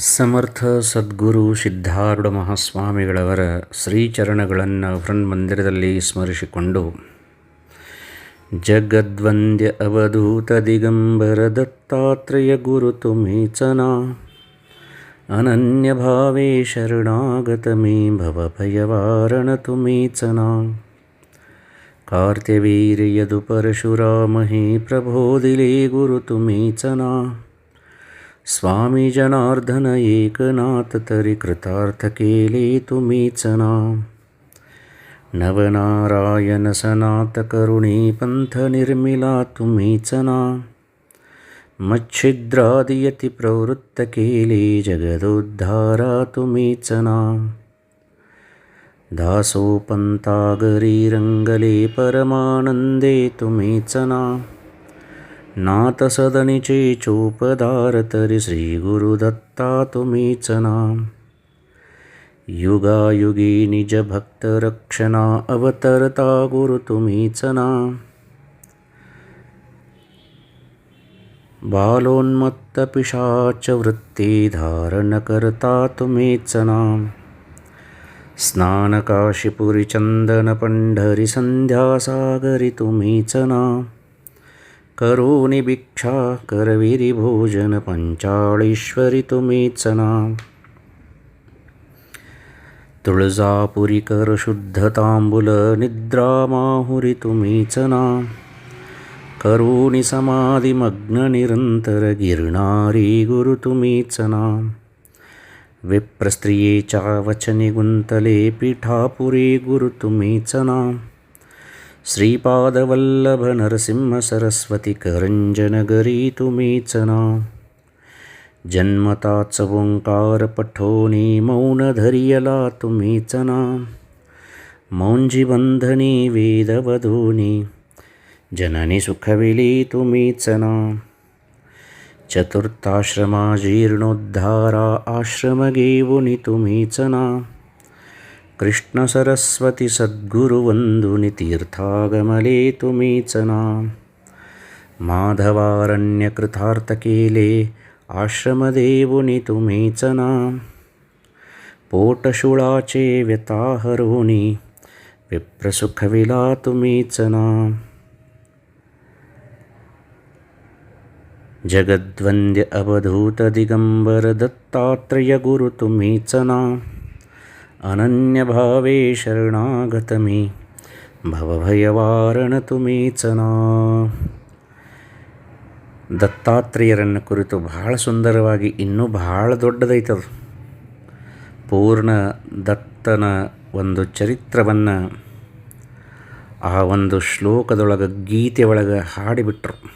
ಸಮರ್ಥ ಸದ್ಗುರು ಸಿದ್ಧಾರೂಢ ಮಹಾಸ್ವಾಮಿಗಳವರ ಶ್ರೀಚರಣಗಳನ್ನು ಮಂದಿರದಲ್ಲಿ ಸ್ಮರಿಸಿಕೊಂಡು, ಜಗದ್ವಂದ್ಯ ಅವಧೂತ ದಿಗಂಬರ ದತ್ತಾತ್ರೇಯ ಗುರು ಮೀಚನ, ಅನನ್ಯ ಭಾವೇ ಶರಣಾಗತ ಮೇ ಭವ ಭಯವಾರಣ ತುಮೀಚನ ಕಾರ್ತ್ಯವೀರ್ಯದು ಪರಶುರಾಮಹಿ ಪ್ರಭೋದಿಲೇ ಗುರು ತುಮೀಚನ स्वामी जनार्दन एकनाथ तरी कृतार्थ केले तुम्हीच ना नवनारायण सनात करुणी पंथ निर्मिला तुम्हीच ना मच्छिद्रादियति प्रवृत्त केले जगदोद्धारा तुम्हीच ना दासोपंतागरी रंगले परमानंदे तुम्हीच ना नातसदनिचे चोपदार तरी श्री गुरुदत्ता तुम्हीच ना युगायुगी निज भक्त रक्षणा अवतरता गुरु तुम्हीच ना बालोन्मत्त पिशाच वृत्ती धारण करता तुम्हीच ना स्नानकाशीपुरी चंदन पंढरी संध्यासागरी तुम्हीच ना करोनि भिक्षा करविरी भोजन पंचाळीश्वरी तुम्हीच ना तुळजापुरी कर शुद्ध तांबुल निद्रा माहुरी तुम्हीच ना करोनि समाधिमग्न निरंतर गिरणारी गुरु तुम्हीच ना विप्रस्त्रियेच्या वचने गुंतले पीठापुरी गुरु तुम्हीच ना श्रीपादवल्लभ नरसिंह सरस्वती करंजनगरी तुम्हीच ना जन्मताच ओंकार पठोनी मौन धरियला तुम्हीच ना मौंजी बंधनी वेदवधूनी जननी सुखविली तुम्हीच ना चतुर्थाश्रमा जीर्णोद्धारा आश्रम घेऊनी तुम्हीच ना कृष्णसरस्वतिसद्गुरुवन्दुनितीर्थागमले तीर्थागमले तुमेचना माधवारण्यकृथार्थकेले आश्रमदेवुनि तुमेचना पोटशूचे व्यताहरोणि विप्रसुखविला मेचना जगद्वन्द्य अवधूतदिगम्बरदत्तात्रेयगुरु मेचना दिगंबर दत्तात्रेय गुरु तुम्हीच ना ಅನನ್ಯಭಾವೇ ಶರಣಾಗತಮಿ ಭವಭಯವಾರಣ ತುಮೀಚನ ದತ್ತಾತ್ರೇಯರನ್ನು ಕುರಿತು ಬಹಳ ಸುಂದರವಾಗಿ ಇನ್ನೂ ಬಹಳ ದೊಡ್ಡದೈತದು ಪೂರ್ಣ ದತ್ತನ ಒಂದು ಚರಿತ್ರವನ್ನು ಆ ಒಂದು ಶ್ಲೋಕದೊಳಗೆ ಗೀತೆ ಒಳಗೆ ಹಾಡಿಬಿಟ್ರು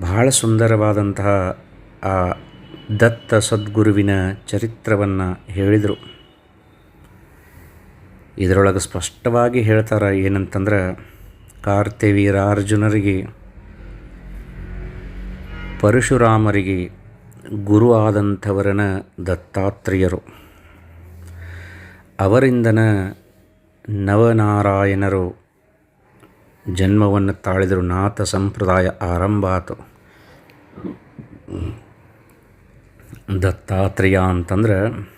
ಬಹಳ ಸುಂದರವಾದಂತಹ ಆ ದತ್ತ ಸದ್ಗುರುವಿನ ಚರಿತ್ರವನ್ನು ಹೇಳಿದರು. ಇದರೊಳಗೆ ಸ್ಪಷ್ಟವಾಗಿ ಹೇಳ್ತಾರೆ ಏನಂತಂದ್ರೆ, ಕಾರ್ತಿವೀರಾರ್ಜುನರಿಗೆ, ಪರಶುರಾಮರಿಗೆ ಗುರು ಆದಂಥವರನ ದತ್ತಾತ್ರೇಯರು. ಅವರಿಂದನ ನವನಾರಾಯಣರು ಜನ್ಮವನ್ನು ತಾಳಿದರು. ನಾಥ ಸಂಪ್ರದಾಯ ಆರಂಭ ಆತು. ದತ್ತಾತ್ರೇಯ ಅಂತಂದ್ರೆ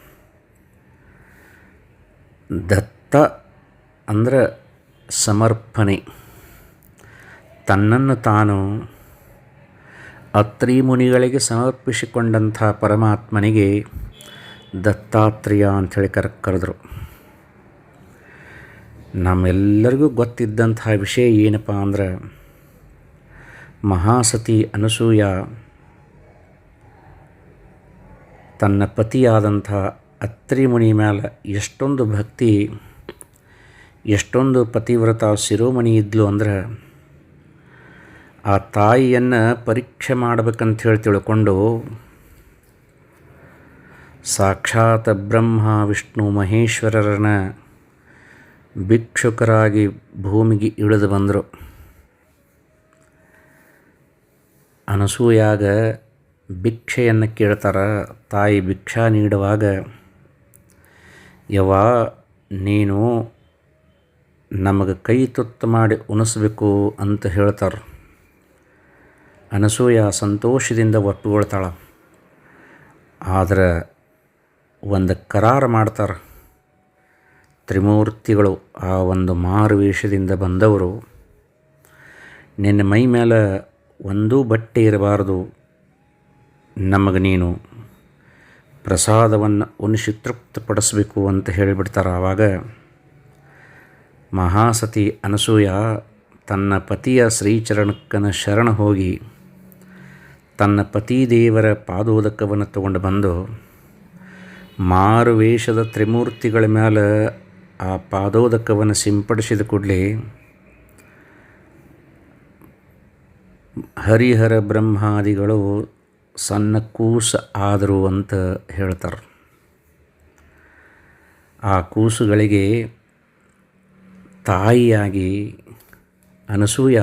ದತ್ತ ಅಂದ್ರೆ ಸಮರ್ಪಣೆ. ತನ್ನನ್ನು ತಾನು ಅತ್ರಿ ಮುನಿಗಳಿಗೆ ಸಮರ್ಪಿಸಿಕೊಂಡಂಥ ಪರಮಾತ್ಮನಿಗೆ ದತ್ತಾತ್ರೇಯ ಅಂಥೇಳಿ ಕರ, ಕರೆದರು. ನಮ್ಮೆಲ್ಲರಿಗೂ ಗೊತ್ತಿದ್ದಂಥ ವಿಷಯ ಏನಪ್ಪ ಅಂದ್ರೆ ಮಹಾಸತಿ ಅನಸೂಯ ತನ್ನ ಪತಿಯಾದಂಥ ಅತ್ರಿ ಮುನಿ ಮೇಲೆ ಎಷ್ಟೊಂದು ಭಕ್ತಿ, ಎಷ್ಟೊಂದು ಪತಿವ್ರತ ಶಿರೋಮಣಿ ಇದ್ಲು ಅಂದ್ರೆ ಆ ತಾಯಿಯನ್ನು ಪರೀಕ್ಷೆ ಮಾಡ್ಬೇಕಂತ ಹೇಳಿ ತಿಳ್ಕೊಂಡು ಸಾಕ್ಷಾತ್ ಬ್ರಹ್ಮ, ವಿಷ್ಣು, ಮಹೇಶ್ವರರನ್ನು ಭಿಕ್ಷುಕರಾಗಿ ಭೂಮಿಗೆ ಇಳಿದು ಬಂದರು. ಅನಸೂಯಾಗ ಭಿಕ್ಷೆಯನ್ನು ಕೇಳ್ತಾರೆ, ತಾಯಿ ಭಿಕ್ಷಾ ನೀಡುವಾಗ ಯವ ನೀನು ನಮಗೆ ಕೈ ತುತ್ತು ಮಾಡಿ ಉಣಿಸ್ಬೇಕು ಅಂತ ಹೇಳ್ತಾರೆ. ಅನಸೂಯ ಸಂತೋಷದಿಂದ ಒಪ್ಪಿಕೊಳ್ತಾಳೆ. ಆದರೆ ಒಂದು ಕರಾರು ಮಾಡ್ತಾರೆ. ತ್ರಿಮೂರ್ತಿಗಳು ಆ ಒಂದು ಮಾರುವೇಷದಿಂದ ಬಂದವರು, ನಿನ್ನ ಮೈ ಮೇಲೆ ಒಂದೂ ಬಟ್ಟೆ ಇರಬಾರ್ದು ನಮಗೆ ನೀನು ಪ್ರಸಾದವನ್ನು ಉಣಿಸಿ ತೃಪ್ತಪಡಿಸಬೇಕು ಅಂತ ಹೇಳಿಬಿಡ್ತಾರೆ ಆವಾಗ ಮಹಾಸತಿ ಅನಸೂಯ ತನ್ನ ಪತಿಯ ಶ್ರೀಚರಣಕ್ಕನ ಶರಣ ಹೋಗಿ ತನ್ನ ಪತಿ ದೇವರ ಪಾದೋದಕವನ್ನು ತಗೊಂಡು ಬಂದು ಮಾರುವೇಷದ ತ್ರಿಮೂರ್ತಿಗಳ ಮೇಲೆ ಆ ಪಾದೋದಕವನ್ನು ಸಿಂಪಡಿಸಿದ ಕೂಡಲೇ ಹರಿಹರ ಬ್ರಹ್ಮಾದಿಗಳು ಸಣ್ಣ ಕೂಸ ಆದರು ಅಂತ ಹೇಳ್ತಾರೆ. ಆ ಕೂಸುಗಳಿಗೆ ತಾಯಿಯಾಗಿ ಅನಸೂಯ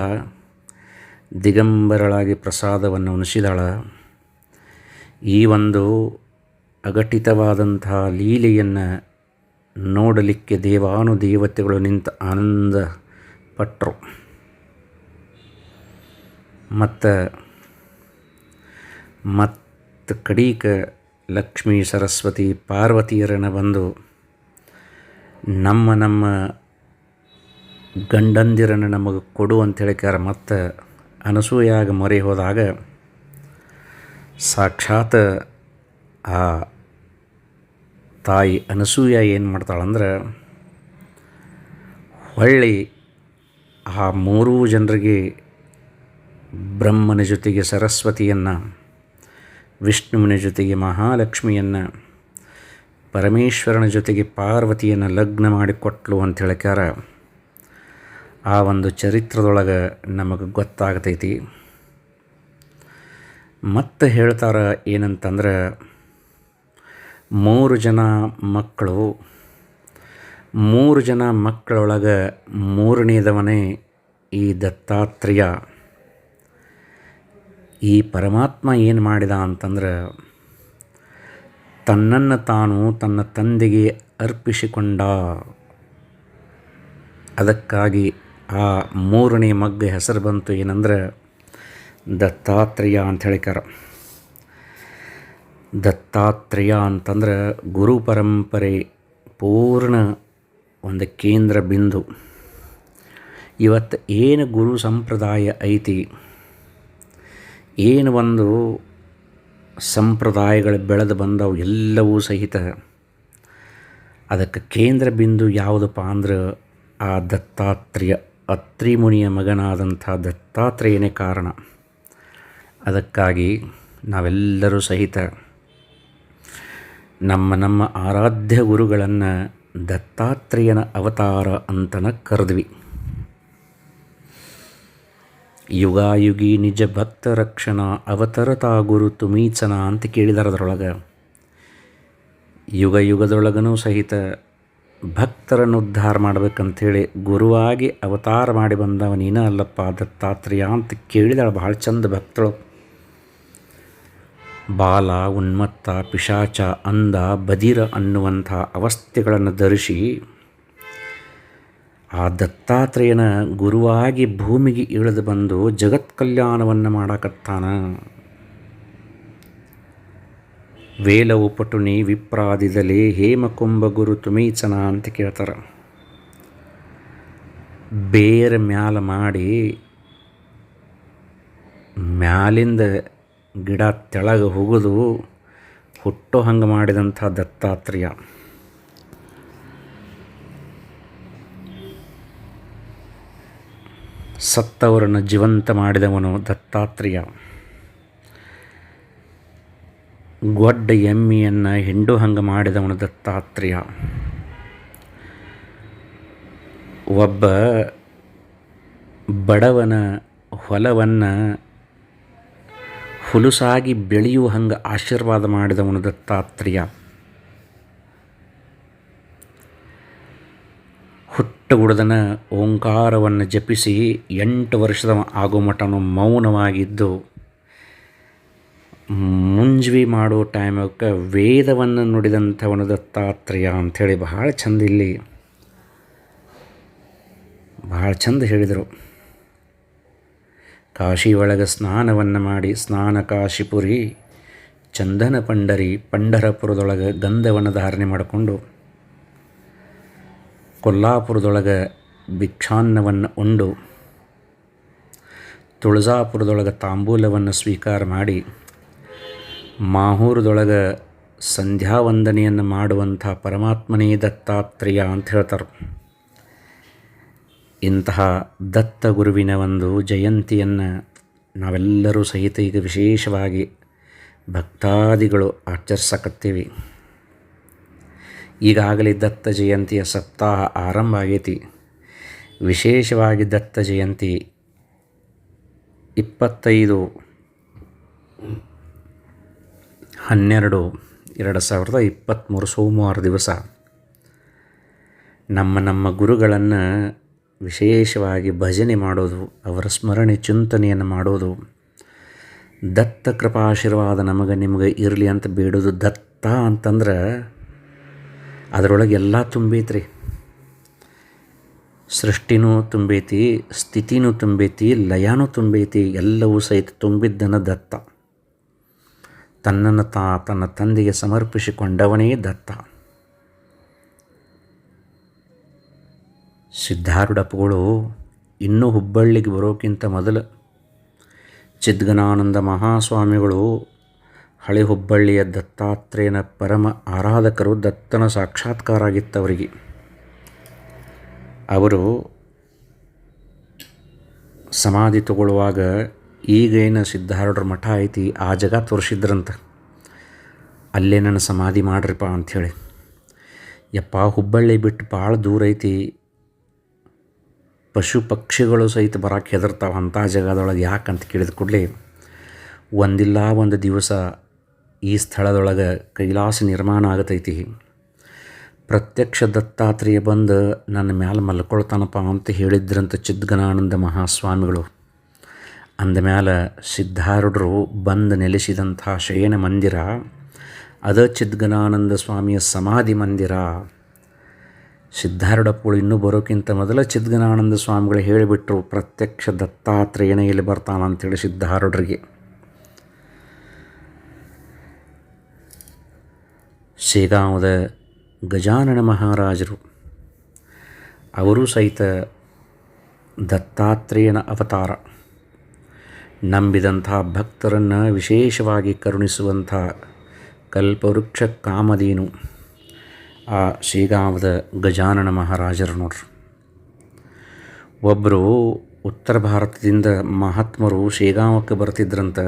ದಿಗಂಬರಳಾಗಿ ಪ್ರಸಾದವನ್ನು ಉಣಿಸಿದಾಳ. ಈ ಒಂದು ಅಘಟಿತವಾದಂತಹ ಲೀಲೆಯನ್ನು ನೋಡಲಿಕ್ಕೆ ದೇವಾನುದೇವತೆಗಳು ನಿಂತು ಆನಂದ ಪಟ್ಟರು ಮತ್ತು ಮತ್ತು ಕಡೀಕ ಲಕ್ಷ್ಮೀ ಸರಸ್ವತಿ ಪಾರ್ವತಿಯರನ್ನು ಬಂದು ನಮ್ಮ ನಮ್ಮ ಗಂಡಂದಿರನ್ನು ನಮಗೆ ಕೊಡು ಅಂತ ಹೇಳಿಕಾರ ಮತ್ತು ಅನಸೂಯಾಗ ಮೊರೆ ಹೋದಾಗ ಸಾಕ್ಷಾತ್ ಆ ತಾಯಿ ಅನಸೂಯ ಏನು ಮಾಡ್ತಾಳಂದ್ರೆ ಹೊಳ್ಳಿ ಆ ಮೂರೂ ಜನರಿಗೆ ಬ್ರಹ್ಮನ ಜೊತೆಗೆ ಸರಸ್ವತಿಯನ್ನು ವಿಷ್ಣುವಿನ ಜೊತೆಗೆ ಮಹಾಲಕ್ಷ್ಮಿಯನ್ನು, ಪರಮೇಶ್ವರನ ಜೊತೆಗೆ ಪಾರ್ವತಿಯನ್ನು ಲಗ್ನ ಮಾಡಿಕೊಟ್ಲು ಅಂತ ಹೇಳಿಕಾರ ಆ ಒಂದು ಚರಿತ್ರದೊಳಗೆ ನಮಗೆ ಗೊತ್ತಾಗತೈತಿ. ಮತ್ತೆ ಹೇಳ್ತಾರ ಏನಂತಂದ್ರೆ, ಮೂರು ಜನ ಮಕ್ಕಳು, ಮೂರು ಜನ ಮಕ್ಕಳೊಳಗೆ ಮೂರನೇದವನೇ ಈ ದತ್ತಾತ್ರೇಯ. ಈ ಪರಮಾತ್ಮ ಏನು ಮಾಡಿದ ಅಂತಂದ್ರೆ ತನ್ನನ್ನು ತಾನು ತನ್ನ ತಂದೆಗೆ ಅರ್ಪಿಸಿಕೊಂಡ. ಅದಕ್ಕಾಗಿ ಆ ಮೂರನೇ ಮಗ್ಗ ಹೆಸರು ಬಂತು ಏನಂದ್ರೆ ದತ್ತಾತ್ರೇಯ ಅಂತ ಹೇಳಿಕಾರ ದತ್ತಾತ್ರೇಯ ಅಂತಂದ್ರೆ ಗುರು ಪರಂಪರೆ ಪೂರ್ಣ ಒಂದು ಕೇಂದ್ರ ಬಿಂದು. ಇವತ್ತು ಏನು ಗುರು ಸಂಪ್ರದಾಯ ಐತಿ? ಏನು ಒಂದು ಸಂಪ್ರದಾಯಗಳು ಬೆಳೆದು ಬಂದವು ಎಲ್ಲವೂ ಸಹಿತ. ಅದಕ್ಕೆ ಕೇಂದ್ರ ಬಿಂದು ಯಾವುದಪ್ಪ ಅಂದ್ರೆ ಆ ದತ್ತಾತ್ರೇಯ ಅತ್ರಿ ಮುನಿಯ ಮಗನಾದಂಥ ದತ್ತಾತ್ರೇಯನೇ ಕಾರಣ. ಅದಕ್ಕಾಗಿ ನಾವೆಲ್ಲರೂ ಸಹಿತ ನಮ್ಮ ನಮ್ಮ ಆರಾಧ್ಯ ಗುರುಗಳನ್ನು ದತ್ತಾತ್ರೇಯನ ಅವತಾರ ಅಂತನ ಕರೆದ್ವಿ. ಯುಗಾಯುಗಿ ನಿಜ ಭಕ್ತ ರಕ್ಷಣಾ ಅವತರತಾ ಗುರು ತುಮೀಚನ ಅಂತ ಕೇಳಿದಾರೆ ಅದರೊಳಗೆ. ಯುಗ ಯುಗದೊಳಗನೂ ಸಹಿತ ಭಕ್ತರನ್ನು ಉದ್ಧಾರ ಮಾಡಬೇಕಂಥೇಳಿ ಗುರುವಾಗಿ ಅವತಾರ ಮಾಡಿ ಬಂದವ ನೀನ ಅಲ್ಲಪ್ಪ, ದತ್ತಾತ್ರೇಯ ಅಂತ ಕೇಳಿದಾಳೆ. ಭಾಳ ಚಂದ ಭಕ್ತಳು. ಬಾಲ, ಉನ್ಮತ್ತ, ಪಿಶಾಚ, ಅಂದ, ಬದಿರ ಅನ್ನುವಂಥ ಅವಸ್ಥೆಗಳನ್ನು ಧರಿಸಿ ಆ ದತ್ತಾತ್ರೇಯನ ಗುರುವಾಗಿ ಭೂಮಿಗೆ ಇಳಿದು ಬಂದು ಜಗತ್ ಕಲ್ಯಾಣವನ್ನು ಮಾಡಕತ್ತಾನ. ವೇಲವು ಪಟುನಿ ವಿಪ್ರಾದಿದಲೇ ಹೇಮಕುಂಭ ಗುರು ತುಮೀಚನ ಅಂತ ಕೇಳ್ತಾರ. ಬೇರ ಮ್ಯಾಲ ಮಾಡಿ ಮ್ಯಾಲಿಂದ ಗಿಡ ತೆಳಗೆ ಹುಗಿದು ಹುಟ್ಟೋ ಹಂಗೆ ಮಾಡಿದಂಥ ದತ್ತಾತ್ರೇಯ. ಸತ್ತವರನ್ನು ಜೀವಂತ ಮಾಡಿದವನು ದತ್ತಾತ್ರೇಯ. ಗೊಡ್ಡ ಎಮ್ಮಿಯನ್ನು ಹೆಂಡು ಹಂಗೆ ಮಾಡಿದವನು ದತ್ತಾತ್ರೇಯ. ಒಬ್ಬ ಬಡವನ ಹೊಲವನ್ನು ಹುಲುಸಾಗಿ ಬೆಳೆಯುವ ಹಂಗೆ ಆಶೀರ್ವಾದ ಮಾಡಿದವನು ದತ್ತಾತ್ರೇಯ. ಹುಟ್ಟುಗುಡದನ ಓಂಕಾರವನ್ನು ಜಪಿಸಿ ಎಂಟು ವರ್ಷದ ಆಗೋ ಮಟನು ಮೌನವಾಗಿದ್ದು, ಮುಂಜ್ವಿ ಮಾಡೋ ಟೈಮಕ್ಕೆ ವೇದವನ್ನು ನುಡಿದಂಥವನು ದತ್ತಾತ್ರೇಯ ಅಂಥೇಳಿ ಬಹಳ ಚಂದ ಇಲ್ಲಿ. ಭಾಳ ಚಂದ ಹೇಳಿದರು. ಕಾಶಿ ಒಳಗೆ ಸ್ನಾನವನ್ನು ಮಾಡಿ ಸ್ನಾನ ಕಾಶಿಪುರಿ ಚಂದನ ಪಂಡರಿ, ಪಂಡರಪುರದೊಳಗೆ ಗಂಧವನ್ನು ಧಾರಣೆ ಮಾಡಿಕೊಂಡು ಕೊಲ್ಲಾಪುರದೊಳಗೆ ಭಿಕ್ಷಾನ್ನವನ್ನು ಉಂಡು ತುಳಜಾಪುರದೊಳಗೆ ತಾಂಬೂಲವನ್ನು ಸ್ವೀಕಾರ ಮಾಡಿ ಮಾಹೂರದೊಳಗೆ ಸಂಧ್ಯಾ ವಂದನೆಯನ್ನು ಮಾಡುವಂಥ ಪರಮಾತ್ಮನೇ ದತ್ತಾತ್ರೇಯ ಅಂತ ಹೇಳ್ತಾರೆ. ಇಂತಹ ದತ್ತ ಗುರುವಿನ ಒಂದು ಜಯಂತಿಯನ್ನು ನಾವೆಲ್ಲರೂ ಸಹಿತ ಈಗ ವಿಶೇಷವಾಗಿ ಭಕ್ತಾದಿಗಳು ಆಚರಿಸಕತ್ತೀವಿ. ಈಗಾಗಲೇ ದತ್ತ ಜಯಂತಿಯ ಸಪ್ತಾಹ ಆರಂಭ ಆಗೈತಿ. ವಿಶೇಷವಾಗಿ ದತ್ತ ಜಯಂತಿ ಇಪ್ಪತ್ತೈದು ಹನ್ನೆರಡು ಎರಡು ಸಾವಿರದ ಇಪ್ಪತ್ತ್ಮೂರು ಸೋಮವಾರ ದಿವಸ. ನಮ್ಮ ನಮ್ಮ ಗುರುಗಳನ್ನು ವಿಶೇಷವಾಗಿ ಭಜನೆ ಮಾಡೋದು, ಅವರ ಸ್ಮರಣೆ ಚಿಂತನೆಯನ್ನು ಮಾಡೋದು, ದತ್ತ ಕೃಪಾಶೀರ್ವಾದ ನಮಗೆ ನಿಮಗೆ ಇರಲಿ ಅಂತ ಬೇಡೋದು ದತ್ತ ಅಂತಂದ್ರೆ ಅದರೊಳಗೆ ಎಲ್ಲ ತುಂಬೈತ್ರಿ. ಸೃಷ್ಟಿನೂ ತುಂಬೈತಿ, ಸ್ಥಿತಿನೂ ತುಂಬೈತಿ, ಲಯನೂ ತುಂಬೈತಿ, ಎಲ್ಲವೂ ಸಹಿತ ತುಂಬಿದ್ದನ ದತ್ತ. ತನ್ನನ್ನು ತಾ, ತನ್ನ ತಂದೆಗೆ ಸಮರ್ಪಿಸಿಕೊಂಡವನೇ ದತ್ತ. ಸಿದ್ಧಾರೂಢಪ್ಪಗಳು ಇನ್ನೂ ಹುಬ್ಬಳ್ಳಿಗೆ ಬರೋಕ್ಕಿಂತ ಮೊದಲು ಚಿದ್ಗನಾನಂದ ಮಹಾಸ್ವಾಮಿಗಳು ಹಳೆ ಹುಬ್ಬಳ್ಳಿಯ ದತ್ತಾತ್ರೇಯನ ಪರಮ ಆರಾಧಕರು ದತ್ತನ ಸಾಕ್ಷಾತ್ಕಾರ ಆಗಿತ್ತವರಿಗೆ ಅವರು ಸಮಾಧಿ ತಗೊಳ್ಳುವಾಗ ಈಗೇನು ಸಿದ್ಧಾರೂಢರ ಮಠ ಐತಿ, ಆ ಜಗ ತೋರಿಸಿದ್ರಂತ. ಅಲ್ಲೇ ನನ್ನ ಸಮಾಧಿ ಮಾಡ್ರಿಪ್ಪ ಅಂಥೇಳಿ ಯಪ್ಪ, ಹುಬ್ಬಳ್ಳಿ ಬಿಟ್ಟು ಭಾಳ ದೂರ ಐತಿ. ಪಶು ಪಕ್ಷಿಗಳು ಸಹಿತ ಬರೋಕ್ಕೆ ಹೆದರ್ತಾವೆ ಅಂಥ ಜಾಗದೊಳಗೆ ಯಾಕಂತ ಕೇಳಿದ ಕೂಡಲೇ, ಒಂದಿಲ್ಲ ಒಂದು ದಿವಸ ಈ ಸ್ಥಳದೊಳಗೆ ಕೈಲಾಸ ನಿರ್ಮಾಣ ಆಗತೈತಿ. ಪ್ರತ್ಯಕ್ಷ ದತ್ತಾತ್ರೇಯ ಬಂದು ನನ್ನ ಮ್ಯಾಲೆ ಮಲ್ಕೊಳ್ತಾನಪ್ಪ ಅಂತ ಹೇಳಿದ್ರಂತ ಚಿದ್ಗನಾನಂದ ಮಹಾಸ್ವಾಮಿಗಳು. ಅಂದ ಮ್ಯಾಲೆ ಸಿದ್ಧಾರೂಢರು ಬಂದು ನೆಲೆಸಿದಂಥ ಶಯನ ಮಂದಿರ, ಅದ ಚಿದ್ಗನಾನಂದ ಸ್ವಾಮಿಯ ಸಮಾಧಿ ಮಂದಿರ. ಸಿದ್ಧಾರೂಢಪ್ಪಗಳು ಇನ್ನೂ ಬರೋಕ್ಕಿಂತ ಮೊದಲ ಚಿದ್ಗನಾನಂದ ಸ್ವಾಮಿಗಳು ಹೇಳಿಬಿಟ್ರು, ಪ್ರತ್ಯಕ್ಷ ದತ್ತಾತ್ರೇಯನ ಇಲ್ಲಿ ಬರ್ತಾನಂತೇಳಿ ಸಿದ್ಧಾರೂಢರಿಗೆ. ಶೇಗಾಂವದ ಗಜಾನನ ಮಹಾರಾಜರು. ಅವರು ಸಹಿತ ದತ್ತಾತ್ರೇಯನ ಅವತಾರ. ನಂಬಿದಂಥ ಭಕ್ತರನ್ನು ವಿಶೇಷವಾಗಿ ಕರುಣಿಸುವಂಥ ಕಲ್ಪವೃಕ್ಷ ಕಾಮಧೇನು ಆ ಶ್ರೀಗಾಮದ ಗಜಾನನ ಮಹಾರಾಜರು ನೋಡ್ರಿ. ಒಬ್ಬರು ಉತ್ತರ ಭಾರತದಿಂದ ಮಹಾತ್ಮರು ಶೇಗಾಂವಕ್ಕೆ ಬರ್ತಿದ್ರಂತ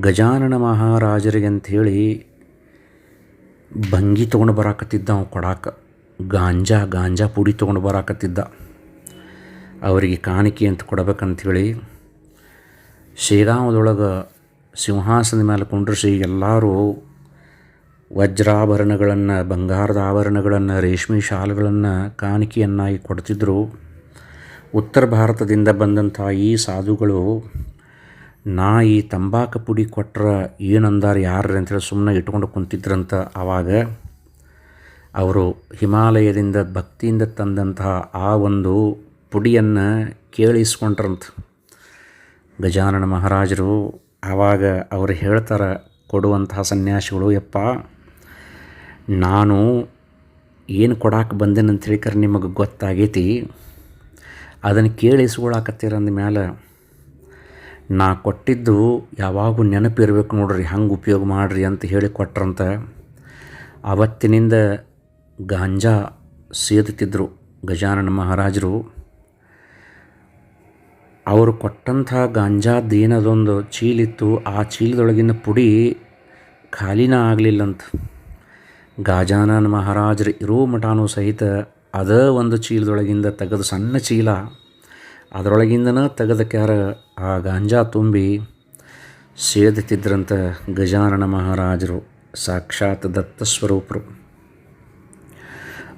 ಗಜಾನನ ಮಹಾರಾಜರಿಗೆ ಅಂಥೇಳಿ ಭಂಗಿ ತೊಗೊಂಡು ಬರಾಕತ್ತಿದ್ದ ಅವ ಕೊಡಾಕ. ಗಾಂಜಾ ಗಾಂಜಾ ಪುಡಿ ತೊಗೊಂಡು ಬರಾಕತ್ತಿದ್ದ. ಅವರಿಗೆ ಕಾಣಿಕೆ ಅಂತ ಕೊಡಬೇಕಂಥೇಳಿ ಶ್ರೀರಾಮದೊಳಗೆ ಸಿಂಹಾಸನದ ಮೇಲೆ ಕುಂಡ್ರಿಸಿ ಎಲ್ಲರೂ ವಜ್ರಾಭರಣಗಳನ್ನು, ಬಂಗಾರದ ಆಭರಣಗಳನ್ನು, ರೇಷ್ಮೆ ಶಾಲುಗಳನ್ನು ಕಾಣಿಕೆಯನ್ನಾಗಿ ಕೊಡ್ತಿದ್ದರು ಉತ್ತರ ಭಾರತದಿಂದ ಬಂದಂಥ ಈ ಸಾಧುಗಳು ನಾ ಈ ತಂಬಾಕು ಪುಡಿ ಕೊಟ್ರೆ ಏನಂದಾರ ಯಾರು ಅಂತೇಳಿ ಸುಮ್ಮನೆ ಇಟ್ಕೊಂಡು ಕುಂತಿದ್ರಂತ ಆವಾಗ ಅವರು ಹಿಮಾಲಯದಿಂದ ಭಕ್ತಿಯಿಂದ ತಂದಂತಹ ಆ ಒಂದು ಪುಡಿಯನ್ನು ಕೇಳಿಸ್ಕೊಂಡ್ರಂತ. ಗಜಾನನ ಮಹಾರಾಜರು ಆವಾಗ ಅವರು ಹೇಳ್ತಾರೆ, ಕೊಡುವಂತಹ ಸನ್ಯಾಸಿಗಳು, ಯಪ್ಪ, ನಾನು ಏನು ಕೊಡಾಕೆ ಬಂದೇನಂತ ಹೇಳಿಕರೆ ನಿಮಗೆ ಗೊತ್ತಾಗೈತಿ. ಅದನ್ನು ಕೇಳಿಸ್ಕೊಳಕತ್ತೀರಂದ ಮ್ಯಾಲೆ ನಾ ಕೊಟ್ಟಿದ್ದು ಯಾವಾಗೂ ನೆನಪಿರಬೇಕು ನೋಡ್ರಿ, ಹಂಗೆ ಉಪಯೋಗ ಮಾಡಿರಿ ಅಂತ ಹೇಳಿ ಕೊಟ್ರಂತ. ಆವತ್ತಿನಿಂದ ಗಾಂಜಾ ಸೇದುತ್ತಿದ್ದರು ಗಜಾನನ ಮಹಾರಾಜರು. ಅವರು ಕೊಟ್ಟಂಥ ಗಾಂಜಾ ಏನದೊಂದು ಚೀಲಿತ್ತು, ಆ ಚೀಲದೊಳಗಿನ ಪುಡಿ ಖಾಲಿನ ಆಗಲಿಲ್ಲಂತ. ಗಾಜಾನನ ಮಹಾರಾಜರು ಇರೋ ಮಠಾನು ಸಹಿತ ಅದ ಒಂದು ಚೀಲದೊಳಗಿಂದ ತೆಗೆದು ಸಣ್ಣ ಚೀಲ. ಅದರೊಳಗಿಂದನ ತೆಗೆದಕ್ಯಾರ ಆ ಗಾಂಜಾ ತುಂಬಿ ಸೇದುತ್ತಿದ್ದರಂಥ ಗಜಾನನ ಮಹಾರಾಜರು, ಸಾಕ್ಷಾತ್ ದತ್ತ ಸ್ವರೂಪರು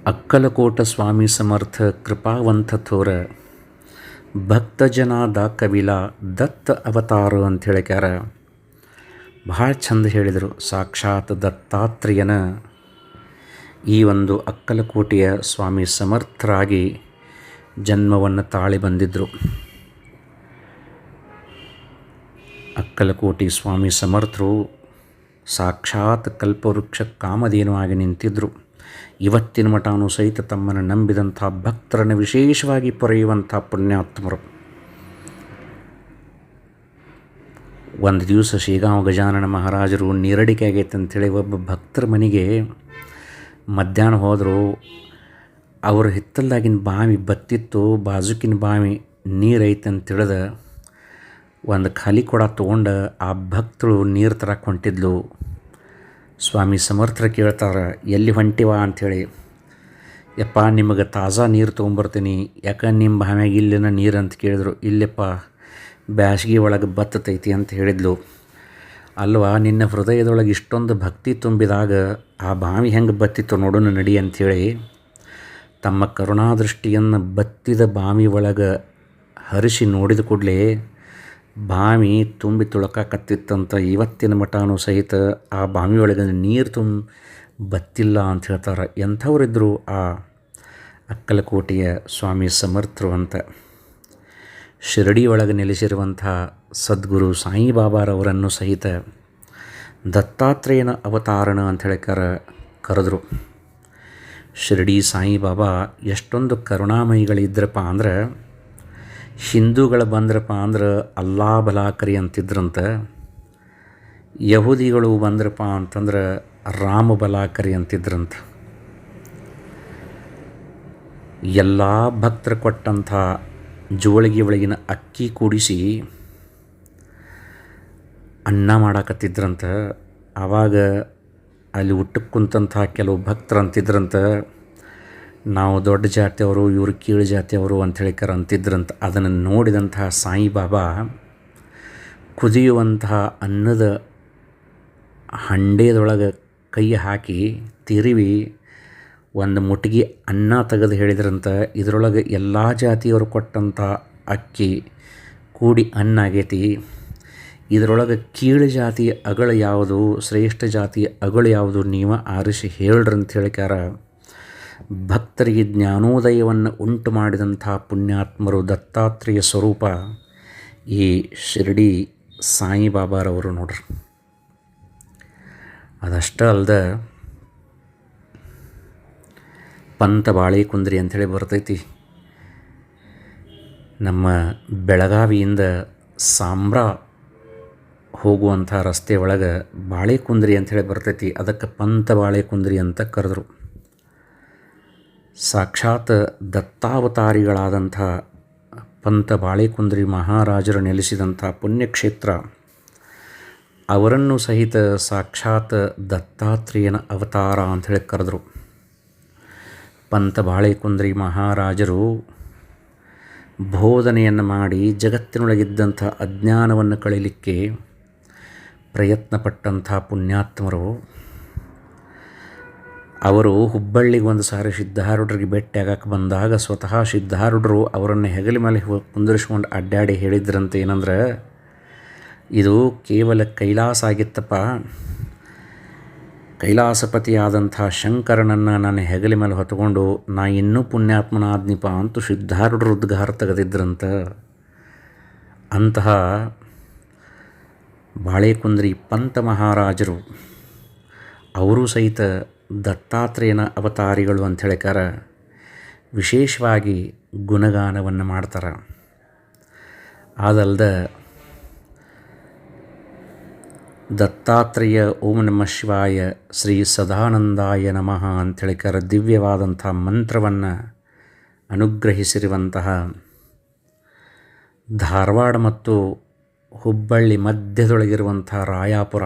ಅಕ್ಕಲಕೋಟ ಸ್ವಾಮಿ ಸಮರ್ಥ ಕೃಪಾವಂತ ಥೋರ ಭಕ್ತ ಜನಾದ ಕವಿಲ ದತ್ತ ಅವತಾರ ಅಂತ ಹೇಳಿಕ್ಯಾರ ಭಾಳ ಚಂದ ಹೇಳಿದರು ಸಾಕ್ಷಾತ್ ದತ್ತಾತ್ರೇಯನ. ಈ ಒಂದು ಅಕ್ಕಲಕೋಟೆಯ ಸ್ವಾಮಿ ಸಮರ್ಥರಾಗಿ ಜನ್ಮವನ್ನು ತಾಳಿ ಬಂದಿದ್ದರು ಅಕ್ಕಲಕೋಟಿ ಸ್ವಾಮಿ ಸಮರ್ಥರು ಸಾಕ್ಷಾತ್ ಕಲ್ಪವೃಕ್ಷ ಕಾಮಧೇನುವಾಗಿ ನಿಂತಿದ್ದರು ಇವತ್ತಿನ ಮಠನೂ ಸಹಿತ ತಮ್ಮನ್ನು ನಂಬಿದಂಥ ಭಕ್ತರನ್ನು ವಿಶೇಷವಾಗಿ ಪೊರೆಯುವಂಥ ಪುಣ್ಯಾತ್ಮರು. ಒಂದು ದಿವಸ ಶ್ರೀಗಾಂವ ಗಜಾನನ ಮಹಾರಾಜರು ನೀರಡಿಕೆ ಆಗೈತೆ ಅಂಥೇಳಿ ಒಬ್ಬ ಭಕ್ತರ ಮನೆಗೆ ಮಧ್ಯಾಹ್ನ ಹೋದರು. ಅವ್ರ ಹಿತ್ತಲ್ದಾಗಿನ ಬಾವಿ ಬತ್ತಿತ್ತು, ಬಾಜುಕಿನ ಬಾವಿ ನೀರೈತೆ ತಿಳಿದ ಒಂದು ಖಾಲಿ ಕೊಡ ತೊಗೊಂಡು ಆ ಭಕ್ತಳು ನೀರು ತರಕ್ಕೆ ಹೊಂಟಿದ್ಲು. ಸ್ವಾಮಿ ಸಮರ್ಥರು ಕೇಳ್ತಾರೆ, ಎಲ್ಲಿ ಹೊಂಟಿವ ಅಂಥೇಳಿ. ಯಪ್ಪ, ನಿಮಗೆ ತಾಜಾ ನೀರು ತೊಗೊಂಬರ್ತೀನಿ. ಯಾಕೆ ನಿಮ್ಮ ಬಾವ್ಯಾಗ ಇಲ್ಲಿನ ನೀರು? ಅಂತ ಕೇಳಿದ್ರು. ಇಲ್ಲಪ್ಪ, ಬ್ಯಾಸ್ಗೆ ಒಳಗೆ ಬತ್ತತೈತಿ ಅಂತ ಹೇಳಿದ್ಲು. ಅಲ್ವಾ, ನಿನ್ನ ಹೃದಯದೊಳಗೆ ಇಷ್ಟೊಂದು ಭಕ್ತಿ ತುಂಬಿದಾಗ ಆ ಬಾವಿ ಹೆಂಗೆ ಬತ್ತಿತ್ತು ನೋಡೋಣ ನಡಿ ಅಂಥೇಳಿ ತಮ್ಮ ಕರುಣಾದೃಷ್ಟಿಯನ್ನು ಬತ್ತಿದ ಬಾವಿ ಒಳಗೆ ಹರಿಸಿ ನೋಡಿದ ಕೂಡಲೇ ಬಾವಿ ತುಂಬಿ ತುಳಕಾಕತ್ತಿತ್ತಂತ ಇವತ್ತಿನ ಮಠನೂ ಸಹಿತ ಆ ಬಾವಿ ಒಳಗೆ ನೀರು ತುಂಬ ಬತ್ತಿಲ್ಲ ಅಂತ ಹೇಳ್ತಾರೆ. ಎಂಥವರಿದ್ದರು ಆ ಅಕ್ಕಲಕೋಟೆಯ ಸ್ವಾಮಿ ಸಮರ್ಥರು ಅಂತ. ಶಿರಡಿಯೊಳಗೆ ನೆಲೆಸಿರುವಂಥ ಸದ್ಗುರು ಸಾಯಿಬಾಬಾರವರನ್ನು ಸಹಿತ ದತ್ತಾತ್ರೇಯನ ಅವತಾರಣ ಅಂತ ಹೇಳಿಕಾರ ಕರೆದ್ರು. ಶಿರಡಿ ಸಾಯಿಬಾಬಾ, ಎಷ್ಟೊಂದು ಕರುಣಾಮಯಿಗಳಿದ್ರಪ್ಪ ಅಂದ್ರೆ, ಹಿಂದೂಗಳು ಬಂದ್ರಪ್ಪ ಅಂದ್ರೆ ಅಲ್ಲಾ ಬಲಾಕರಿ ಅಂತಿದ್ರಂತ, ಯಹೂದಿಗಳು ಬಂದ್ರಪ್ಪ ಅಂತಂದ್ರೆ ರಾಮ ಬಲಾಕರಿ ಅಂತಿದ್ರಂತ. ಎಲ್ಲ ಭಕ್ತರು ಕೊಟ್ಟಂಥ ಜೋಳಿಗೆ ಒಳಗಿನ ಅಕ್ಕಿ ಕೂಡಿಸಿ ಅನ್ನ ಮಾಡಾಕತ್ತಿದ್ರಂತ. ಆವಾಗ ಅಲ್ಲಿ ಊಟಕ್ಕೆ ಕುಂತಂಥ ಕೆಲವು ಭಕ್ತರು ಅಂತಿದ್ರಂತ, ನಾವು ದೊಡ್ಡ ಜಾತಿಯವರು, ಇವರು ಕೀಳು ಜಾತಿಯವರು ಅಂತ ಹೇಳಿಕರ ಅಂತಿದ್ರಂತ. ಅದನ್ನು ನೋಡಿದಂತಹ ಸಾಯಿಬಾಬಾ ಕುದಿಯುವಂತಹ ಅನ್ನದ ಹಂಡೆದೊಳಗೆ ಕೈ ಹಾಕಿ ತಿರುವಿ ಒಂದು ಮುಟಗಿ ಅನ್ನ ತೆಗೆದು ಹೇಳಿದ್ರಂತ. ಇದರೊಳಗೆ ಎಲ್ಲ ಜಾತಿಯವರು ಕೊಟ್ಟಂಥ ಅಕ್ಕಿ, ಕೂಡಿ ಅನ್ನ ಆಗೈತಿ. ಇದರೊಳಗೆ ಕೀಳು ಜಾತಿಯ ಅಗಳು ಯಾವುದು, ಶ್ರೇಷ್ಠ ಜಾತಿಯ ಅಗಳು ಯಾವುದು ನೀವು ಆರಿಸಿ ಹೇಳ್ರಿ ಅಂತ ಹೇಳಿಕಾರ ಭಕ್ತರಿಗೆ ಜ್ಞಾನೋದಯವನ್ನು ಉಂಟು ಮಾಡಿದಂಥ ಪುಣ್ಯಾತ್ಮರು ದತ್ತಾತ್ರೇಯ ಸ್ವರೂಪ ಈ ಶಿರಡಿ ಸಾಯಿಬಾಬಾರವರು ನೋಡ್ರಿ. ಅದಷ್ಟೇ ಅಲ್ಲದೆ ಪಂತ ಬಾಳೆಕುಂದ್ರಿ ಅಂಥೇಳಿ ಬರ್ತೈತಿ. ನಮ್ಮ ಬೆಳಗಾವಿಯಿಂದ ಸಾಂಬ್ರಾ ಹೋಗುವಂಥ ರಸ್ತೆ ಒಳಗೆ ಬಾಳೆಕುಂದ್ರಿ ಅಂಥೇಳಿ ಬರ್ತೈತಿ. ಅದಕ್ಕೆ ಪಂತ ಬಾಳೆಕುಂದ್ರಿ ಅಂತ ಕರೆದ್ರು. ಸಾಕ್ಷಾತ್ ದತ್ತಾವತಾರಿಗಳಾದಂಥ ಪಂತ ಬಾಳೆಕುಂದ್ರಿ ಮಹಾರಾಜರು ನೆಲೆಸಿದಂಥ ಪುಣ್ಯಕ್ಷೇತ್ರ, ಅವರನ್ನು ಸಹಿತ ಸಾಕ್ಷಾತ್ ದತ್ತಾತ್ರೇಯನ ಅವತಾರ ಅಂಥೇಳಿ ಕರೆದ್ರು. ಪಂತ ಬಾಳೆಕುಂದ್ರಿ ಮಹಾರಾಜರು ಬೋಧನೆಯನ್ನು ಮಾಡಿ ಜಗತ್ತಿನೊಳಗಿದ್ದಂಥ ಅಜ್ಞಾನವನ್ನು ಕಳೀಲಿಕ್ಕೆ ಪ್ರಯತ್ನಪಟ್ಟಂಥ ಪುಣ್ಯಾತ್ಮರು, ಅವರು ಹುಬ್ಬಳ್ಳಿಗೆ ಒಂದು ಸಾರಿ ಸಿದ್ಧಾರೂಢರಿಗೆ ಭೇಟಿ ಆಗಕ್ಕೆ ಬಂದಾಗ ಸ್ವತಃ ಸಿದ್ಧಾರೂಢರು ಅವರನ್ನು ಹೆಗಲಿ ಮೇಲೆ ಕುಂದಿರಿಸ್ಕೊಂಡು ಅಡ್ಡಾಡಿ ಹೇಳಿದ್ರಂತೆ. ಏನಂದ್ರೆ, ಇದು ಕೇವಲ ಕೈಲಾಸ ಆಗಿತ್ತಪ್ಪ. ಕೈಲಾಸಪತಿಯಾದಂಥ ಶಂಕರನನ್ನು ನಾನು ಹೆಗಲಿ ಮೇಲೆ ಹೊತ್ಕೊಂಡು, ನಾ ಇನ್ನೂ ಪುಣ್ಯಾತ್ಮನಾದ್ನಿಪ ಅಂತೂ ಸಿದ್ಧಾರೂಢರು ಉದ್ಗಾರ ತೆಗೆದಿದ್ರಂತ. ಅಂತಹ ಬಾಳೆಕುಂದ್ರಿ ಪಂತ ಮಹಾರಾಜರು. ಅವರು ಸಹಿತ ದತ್ತಾತ್ರೇಯನ ಅವತಾರಿಗಳು ಅಂತ ಹೇಳಿಕಾರ ವಿಶೇಷವಾಗಿ ಗುಣಗಾನವನ್ನು ಮಾಡ್ತಾರೆ. ಅದಲ್ಲದೆ ದತ್ತಾತ್ರೇಯ ಓಂ ನಮ ಶಿವಾಯ ಶ್ರೀ ಸದಾನಂದಾಯ ನಮಃ ಅಂತ ಹೇಳಿಕಾರ ದಿವ್ಯವಾದಂಥ ಮಂತ್ರವನ್ನು ಅನುಗ್ರಹಿಸಿರುವಂತಹ ಧಾರವಾಡ ಮತ್ತು ಹುಬ್ಬಳ್ಳಿ ಮಧ್ಯದೊಳಗಿರುವಂಥ ರಾಯಾಪುರ.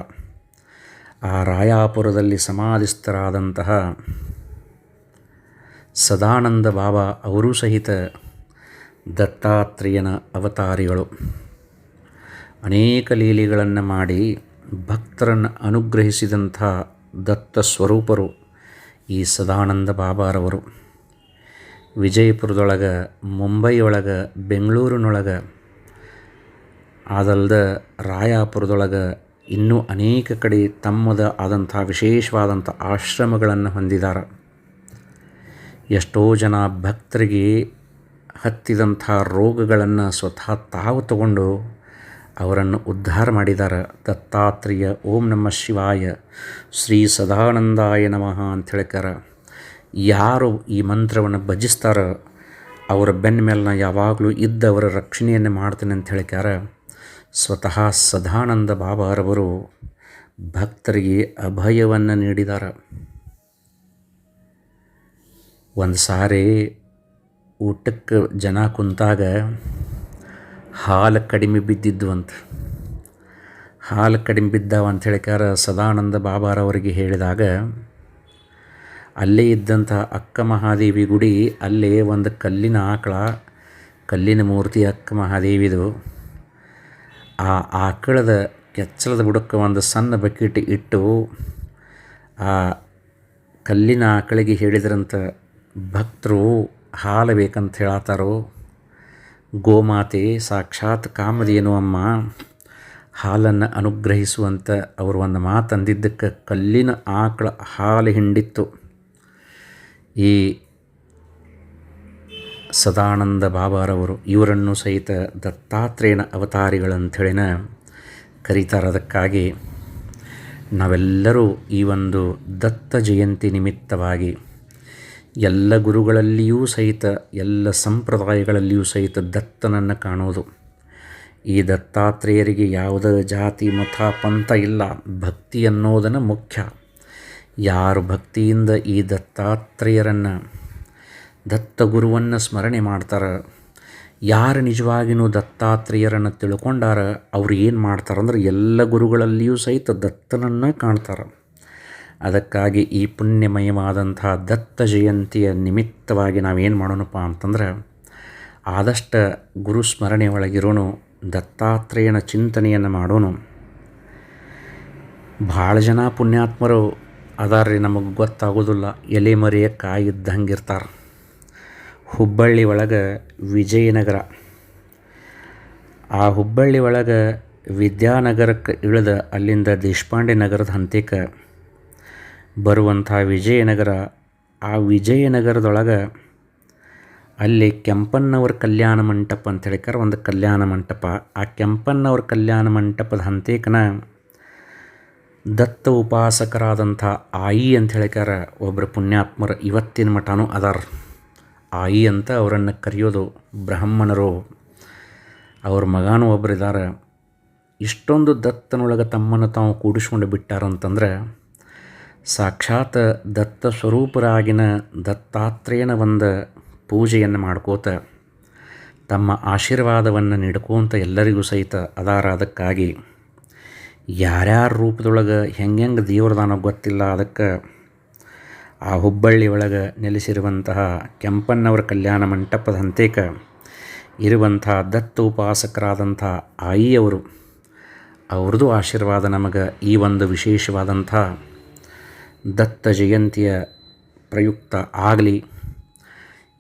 ಆ ರಾಯಾಪುರದಲ್ಲಿ ಸಮಾಧಿಸ್ಥರಾದಂತಹ ಸದಾನಂದ ಬಾಬಾ ಅವರೂ ಸಹಿತ ದತ್ತಾತ್ರೇಯನ ಅವತಾರಿಗಳು. ಅನೇಕ ಲೀಲೆಗಳನ್ನು ಮಾಡಿ ಭಕ್ತರನ್ನು ಅನುಗ್ರಹಿಸಿದಂಥ ದತ್ತ ಸ್ವರೂಪರು ಈ ಸದಾನಂದ ಬಾಬಾರವರು. ವಿಜಯಪುರದೊಳಗೆ, ಮುಂಬೈಯೊಳಗೆ, ಬೆಂಗಳೂರಿನೊಳಗೆ ಅದಲ್ದ ರಾಯಾಪುರದೊಳಗೆ ಇನ್ನೂ ಅನೇಕ ಕಡೆ ತಮ್ಮದ ಆದಂಥ ವಿಶೇಷವಾದಂಥ ಆಶ್ರಮಗಳನ್ನು ಹೊಂದಿದ್ದಾರೆ ಎಷ್ಟೋ ಜನ ಭಕ್ತರಿಗೆ ಹತ್ತಿದಂಥ ರೋಗಗಳನ್ನು ಸ್ವತಃ ತಾವು ತಗೊಂಡು ಅವರನ್ನು ಉದ್ಧಾರ ಮಾಡಿದ್ದಾರೆ ದತ್ತಾತ್ರೇಯ ಓಂ ನಮಃ ಶಿವಾಯ, ಶ್ರೀ ಸದಾನಂದಾಯ ನಮಃ ಅಂತ ಹೇಳ್ಕಾರ ಯಾರು ಈ ಮಂತ್ರವನ್ನು ಭಜಿಸ್ತಾರೋ, ಅವರ ಬೆನ್ನ ಮೇಲೆ ನಾ ಯಾವಾಗಲೂ ಇದ್ದವರ ರಕ್ಷಣೆಯನ್ನು ಮಾಡ್ತೇನೆ ಅಂತ ಹೇಳ್ಕ್ಯಾರ. ಸ್ವತಃ ಸದಾನಂದ ಬಾಬಾರವರು ಭಕ್ತರಿಗೆ ಅಭಯವನ್ನು ನೀಡಿದಾರ. ಒಂದು ಸಾರಿ ಊಟಕ್ಕೆ ಜನ ಕುಂತಾಗ ಹಾಲು ಕಡಿಮೆ ಬಿದ್ದಿದ್ದು ಅಂತ. ಹಾಲು ಕಡಿಮೆ ಬಿದ್ದಾವ ಅಂತ ಹೇಳಿಕಾರ ಸದಾನಂದ ಬಾಬಾರವರಿಗೆ ಹೇಳಿದಾಗ, ಅಲ್ಲೇ ಇದ್ದಂಥ ಅಕ್ಕ ಮಹಾದೇವಿ ಗುಡಿ ಅಲ್ಲೇ ಒಂದು ಕಲ್ಲಿನ ಆಕಳ, ಕಲ್ಲಿನ ಮೂರ್ತಿ ಅಕ್ಕ ಮಹಾದೇವಿದು ಆ ಆಕಳದ ಕೆಚ್ಚಲದ ಬುಡಕ್ಕೆ ಒಂದು ಸಣ್ಣ ಬಕೆಟ್ ಇಟ್ಟು ಆ ಕಲ್ಲಿನ ಆಕಳಿಗೆ ಹೇಳಿದ್ರಂಥ ಭಕ್ತರು ಹಾಲು ಬೇಕಂತ ಹೇಳತ್ತಾರೋ ಗೋಮಾತೆ ಸಾಕ್ಷಾತ್ ಕಾಮಧೇನು ಅಮ್ಮ ಹಾಲನ್ನು ಅನುಗ್ರಹಿಸುವಂಥ ಅವರು ಒಂದು ಮಾತಂದಿದ್ದಕ್ಕೆ ಕಲ್ಲಿನ ಆಕಳ ಹಾಲು ಹಿಂಡಿತ್ತು. ಈ ಸದಾನಂದ ಬಾಬಾರವರು, ಇವರನ್ನು ಸಹಿತ ದತ್ತಾತ್ರೇಯನ ಅವತಾರಿಗಳಂಥೇಳಿನ ಕರೀತಾರೆ ಅದಕ್ಕಾಗಿ ನಾವೆಲ್ಲರೂ ಈ ಒಂದು ದತ್ತ ಜಯಂತಿ ನಿಮಿತ್ತವಾಗಿ ಎಲ್ಲ ಗುರುಗಳಲ್ಲಿಯೂ ಸಹಿತ, ಎಲ್ಲ ಸಂಪ್ರದಾಯಗಳಲ್ಲಿಯೂ ಸಹಿತ ದತ್ತನನ್ನು ಕಾಣೋದು. ಈ ದತ್ತಾತ್ರೇಯರಿಗೆ ಯಾವುದೇ ಜಾತಿ, ಮತ, ಪಂಥ ಇಲ್ಲ, ಭಕ್ತಿ ಅನ್ನೋದನ್ನು ಮುಖ್ಯ. ಯಾರು ಭಕ್ತಿಯಿಂದ ಈ ದತ್ತಾತ್ರೇಯರನ್ನು ದತ್ತ ಗುರುವನ್ನು ಸ್ಮರಣೆ ಮಾಡ್ತಾರೆ. ಯಾರು ನಿಜವಾಗಿಯೂ ದತ್ತಾತ್ರೇಯರನ್ನು ತಿಳ್ಕೊಂಡಾರ ಅವ್ರು ಏನು ಮಾಡ್ತಾರಂದ್ರೆ ಎಲ್ಲ ಗುರುಗಳಲ್ಲಿಯೂ ಸಹಿತ ದತ್ತನನ್ನು ಕಾಣ್ತಾರೆ. ಅದಕ್ಕಾಗಿ ಈ ಪುಣ್ಯಮಯವಾದಂತಹ ದತ್ತ ಜಯಂತಿಯ ನಿಮಿತ್ತವಾಗಿ ನಾವೇನು ಮಾಡೋಣಪ್ಪ ಅಂತಂದ್ರೆ ಆದಷ್ಟು ಗುರು ಸ್ಮರಣೆ ಒಳಗಿರೋನು ದತ್ತಾತ್ರೇಯನ ಚಿಂತನೆಯನ್ನು ಮಾಡೋನು. ಭಾಳ ಜನ ಪುಣ್ಯಾತ್ಮರು ಅದಾರ್ರಿ ನಮಗೆ ಗೊತ್ತಾಗೋದಿಲ್ಲ. ಎಲೆ ಮರೆಯ ಕಾಯಿದ್ದಂಗೆ ಇರ್ತಾರೆ. ಹುಬ್ಬಳ್ಳಿ ಒಳಗೆ ವಿಜಯನಗರ. ಆ ಹುಬ್ಬಳ್ಳಿ ಒಳಗೆ ವಿದ್ಯಾನಗರಕ್ಕೆ ಇಳಿದ ಅಲ್ಲಿಂದ ದೇಶಪಾಂಡೆ ನಗರದ ಹಂತಕ್ಕೆ ಬರುವಂಥ ವಿಜಯನಗರ, ಆ ವಿಜಯನಗರದೊಳಗೆ ಅಲ್ಲಿ ಕೆಂಪನ್ನವರ ಕಲ್ಯಾಣ ಮಂಟಪ ಅಂತ ಹೇಳಿಕಾರ ಒಂದು ಕಲ್ಯಾಣ ಮಂಟಪ. ಆ ಕೆಂಪನ್ನವರ ಕಲ್ಯಾಣ ಮಂಟಪದ ಹಂತೇಕನ ದತ್ತ ಉಪಾಸಕರಾದಂಥ ಆಯಿ ಅಂತ ಹೇಳಿಕಾರ ಒಬ್ಬರು ಪುಣ್ಯಾತ್ಮರು ಇವತ್ತಿನ ಮಠನೂ ಅದಾರ. ಆಯಿ ಅಂತ ಅವರನ್ನು ಕರೆಯೋದು ಬ್ರಾಹ್ಮಣರು. ಅವ್ರ ಮಗನೂ ಒಬ್ಬರಿದ್ದಾರೆ ಇಷ್ಟೊಂದು ದತ್ತನೊಳಗೆ ತಮ್ಮನ್ನು ತಾವು ಕೂಡಿಸ್ಕೊಂಡು ಬಿಟ್ಟಾರಂತಂದರೆ ಸಾಕ್ಷಾತ್ ದತ್ತ ಸ್ವರೂಪರಾಗಿನ ದತ್ತಾತ್ರೇಯನ ಒಂದು ಪೂಜೆಯನ್ನು ಮಾಡ್ಕೋತ, ತಮ್ಮ ಆಶೀರ್ವಾದವನ್ನು ನೀಡ್ಕೋತ ಎಲ್ಲರಿಗೂ ಸಹಿತ ಅದಾರ. ಅದಕ್ಕಾಗಿ ಯಾರ್ಯಾರ ರೂಪದೊಳಗೆ ಹೆಂಗೆ ದೇವ್ರದಾನೋ ಗೊತ್ತಿಲ್ಲ, ಅದಕ್ಕೆ ಆ ಹುಬ್ಬಳ್ಳಿ ಒಳಗೆ ನೆಲೆಸಿರುವಂತಹ ಕೆಂಪನ್ನವರ ಕಲ್ಯಾಣ ಮಂಟಪದ ಹಂತೇಕ ಇರುವಂಥ ದತ್ತ ಉಪಾಸಕರಾದಂಥ ಆಯಿಯವರು, ಅವ್ರದ್ದು ಆಶೀರ್ವಾದ ನಮಗೆ ಈ ಒಂದು ವಿಶೇಷವಾದಂಥ ದತ್ತ ಜಯಂತಿಯ ಪ್ರಯುಕ್ತ ಆಗಲಿ.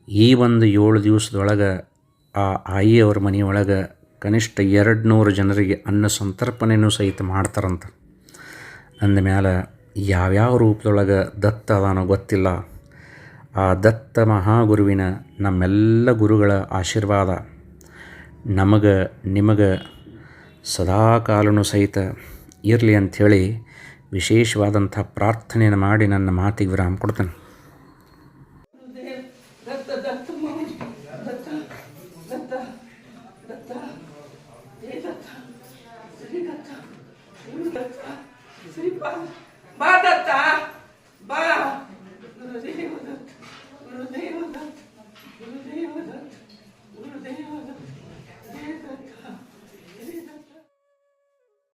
ಈ ಒಂದು ಏಳು ದಿವಸದೊಳಗೆ ಆ ಆಯಿಯವ್ರ ಮನೆಯೊಳಗೆ ಕನಿಷ್ಠ ಎರಡು ನೂರು ಜನರಿಗೆ ಅನ್ನ ಸಂತರ್ಪಣೆಯೂ ಸಹಿತ ಮಾಡ್ತಾರಂತ. ಅಂದಮೇಲೆ ಯಾವ್ಯಾವ ರೂಪದೊಳಗೆ ದತ್ತ ಅದಾನೋ ಗೊತ್ತಿಲ್ಲ. ಆ ದತ್ತ ಮಹಾಗುರುವಿನ ನಮ್ಮೆಲ್ಲ ಗುರುಗಳ ಆಶೀರ್ವಾದ. ನಮಗೆ, ನಿಮಗೆ ಸದಾಕಾಲನು ಸಹಿತ ಇರಲಿ ಅಂಥೇಳಿ ವಿಶೇಷವಾದಂಥ ಪ್ರಾರ್ಥನೆಯನ್ನು ಮಾಡಿ ನನ್ನ ಮಾತಿಗೆ ವಿರಾಮ ಕೊಡ್ತೇನೆ.